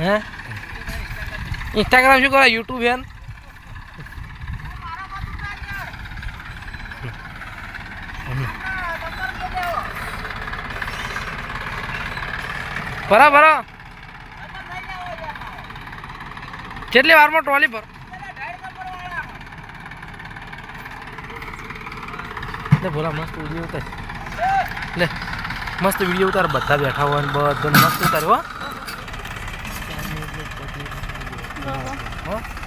હે? ઇન્સ્ટાગ્રામ શું કરે યુટ્યુબ એન ભરા ભરા. કેટલી વારમાં ટ્રોલી પર લે બોલા મસ્ત વીડિયો ઉતાર. લે, મસ્ત વીડિયો ઉતાર, બધા બેઠા હોય બધું મસ્ત ઉતાર હો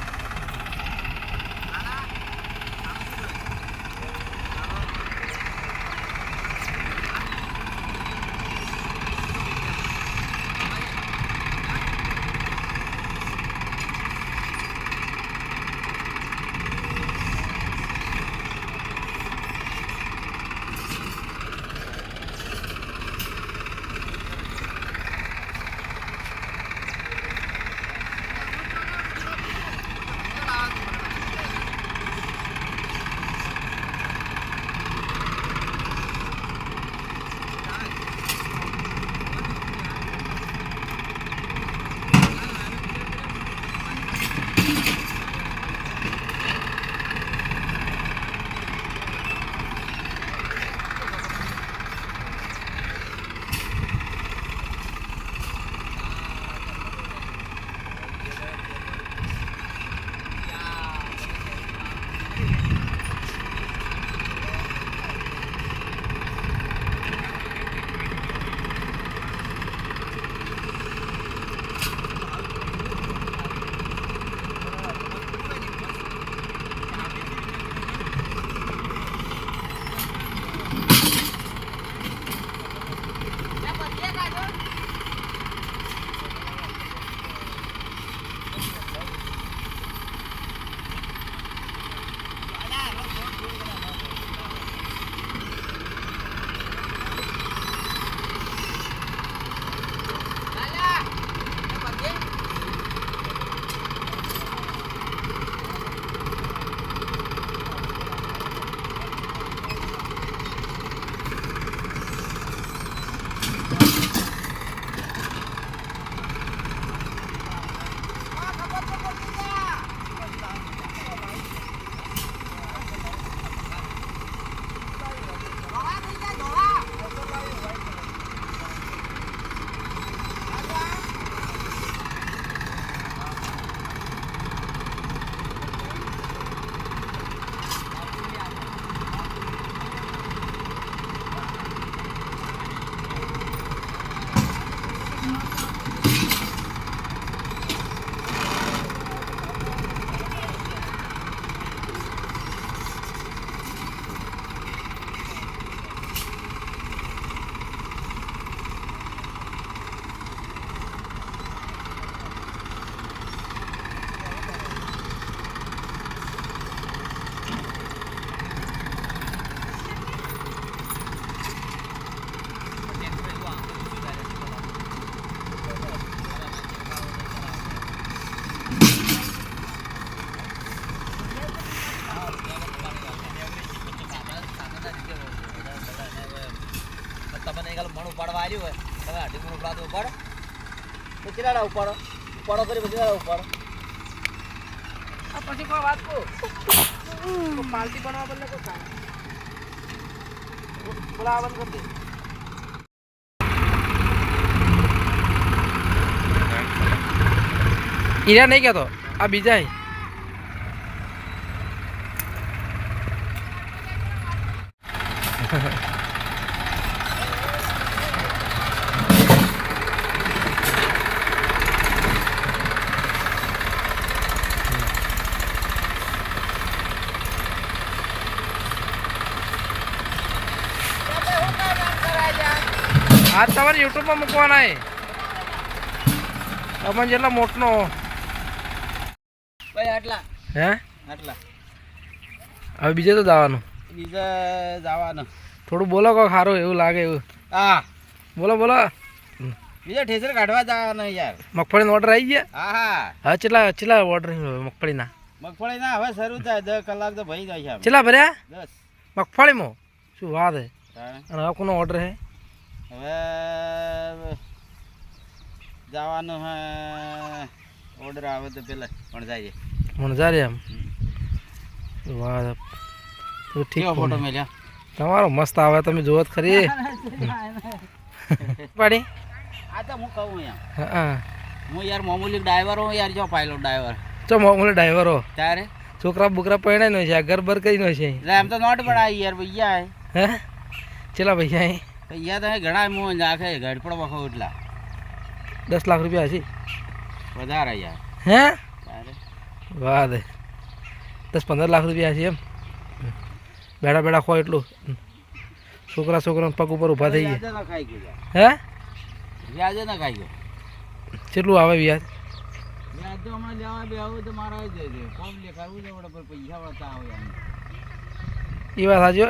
તમને કાલે મણ ઉપાડવા આવ્યું હોય તમે અઢી મણ ઉપાડો ઉપાડો તો ચિરાડા ઉપાડો ઉપાડો કરી પછી ઉપાડો પછી કોઈ વાત કહું પાલટી બનવા બદલે કોઈ કામ બોલા નહીં કહેતો, આ બીજા હી. આ તમારે યુટ્યુબમાં મૂકવાના એ. તમને જેટલા મોટનો. ભાઈ આટલા. હે? આટલા. હવે બીજે તો જવાનું. બીજા જવાનું. થોડું બોલો કો સારું એવું લાગે એવું. હા. બોલો બોલો. બીજા ઠેસર કાઢવા જવાનું યાર. મગફળીનો ઓર્ડર આવી ગયા? હા હા. હા ચેટલા કેટલા ઓર્ડર મગફળીના? મગફળીના હવે શરૂ થાય. દસ કલાક તો ભાઈ જાય છે ચેટલા ભર્યા? દસ. મગફળીમાં? શું વાત હા. અને હવે કોનો ઓર્ડર હે હવે જવાનું હે ઓર્ડર આવે તો પેલા પણ જાય એમ? આમ વાહ તો ઠીક ફોટો મેલ્યા તમારો મસ્ત આવે તમે જુઓ જ ખરી. પાડી? આ તો હું કહું યાર હા હું. યાર મામૂલી ડ્રાઈવર હું યાર જો પાયલો ડ્રાઈવર ચો મામૂલી હો. ત્યારે છોકરા બુકરા પહેણે નો છે ઘર બર કરી નો છે. એટલે એમ તો નોટ પડાય યાર ભૈયા હે? ચેલા ભૈયા ભૈયા તો ઘણા હું નાખે ગાડી પણ વખો એટલા. દસ લાખ રૂપિયા હશે વધારે યાર. હે? વાહ દે. દસ પંદર લાખ રૂપિયા છે એમ. બેડા બેડા ખો એટલું. છોકરા છોકરા પગ ઉપર ઊભા થઈ ગયા. હે? વ્યાજે ના ખાઈ ગયો. કેટલું આવે વ્યાજ? વ્યાજ તો લેવા બે આવું તો મારા જ છે કોમ લે કરવું છે પૈસા વળતા આવે એ વાત સાચી.